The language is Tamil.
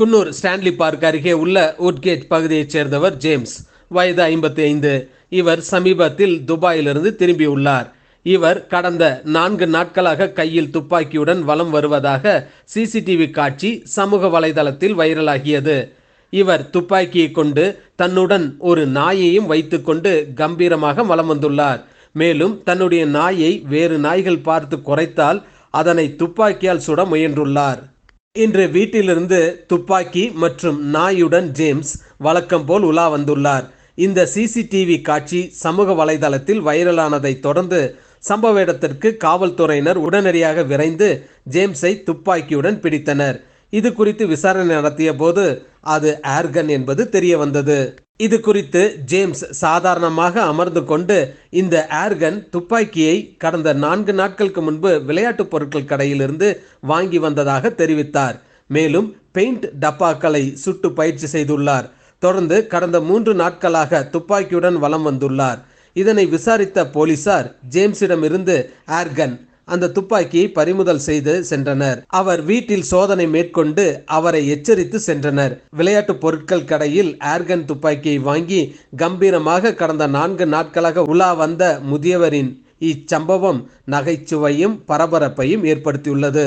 குன்னூர் ஸ்டான்லி பார்க் அருகே உள்ள உட்கேட் பகுதியைச் சேர்ந்தவர் ஜேம்ஸ். வயது ஐம்பத்தி ஐந்து இவர் சமீபத்தில் துபாயிலிருந்து திரும்பியுள்ளார். இவர் கடந்த நான்கு நாட்களாக கையில் துப்பாக்கியுடன் வலம் வருவதாக சிசிடிவி காட்சி சமூக வலைதளத்தில் வைரலாகியது. இவர் துப்பாக்கியை கொண்டு தன்னுடன் ஒரு நாயையும் வைத்துக்கொண்டு கம்பீரமாக வலம் வந்துள்ளார். மேலும் தன்னுடைய நாயை வேறு நாய்கள் பார்த்து குறைத்தால் அதனை துப்பாக்கியால் சுட முயன்றுள்ளார். இன்று வீட்டிலிருந்து துப்பாக்கி மற்றும் நாயுடன் ஜேம்ஸ் வழக்கம் போல் உலா வந்துள்ளார். இந்த சிசிடிவி காட்சி சமூக வலைதளத்தில் வைரலானதை தொடர்ந்து சம்பவ இடத்திற்கு காவல்துறையினர் உடனடியாக விரைந்து ஜேம்ஸை துப்பாக்கியுடன் பிடித்தனர். இது குறித்து விசாரணை நடத்திய போது அது ஏர்கன் என்பது தெரிய வந்தது இது குறித்து ஜேம்ஸ் சாதாரணமாக அமர்ந்து கொண்டு இந்த ஏர்கன் துப்பாக்கியை கடந்த நான்கு நாட்களுக்கு முன்பு விளையாட்டுப் பொருட்கள் கடையிலிருந்து வாங்கி வந்ததாக தெரிவித்தார். மேலும் பெயிண்ட் டப்பாக்களை சுட்டு பயிற்சி செய்துள்ளார். தொடர்ந்து கடந்த மூன்று நாட்களாக துப்பாக்கியுடன் வலம் வந்துள்ளார். இதனை விசாரித்த போலீசார் ஜேம்ஸிடமிருந்து ஏர்கன் அந்த துப்பாக்கியை பறிமுதல் செய்து சென்றனர். அவர் வீட்டில் சோதனை மேற்கொண்டு அவரை எச்சரித்து சென்றனர். விளையாட்டு பொருட்கள் கடையில் ஏர்கன் துப்பாக்கியை வாங்கி கம்பீரமாக கடந்த நான்கு நாட்களாக உலா வந்த முதியவரின் இச்சம்பவம் நகைச்சுவையும் பரபரப்பையும் ஏற்படுத்தியுள்ளது.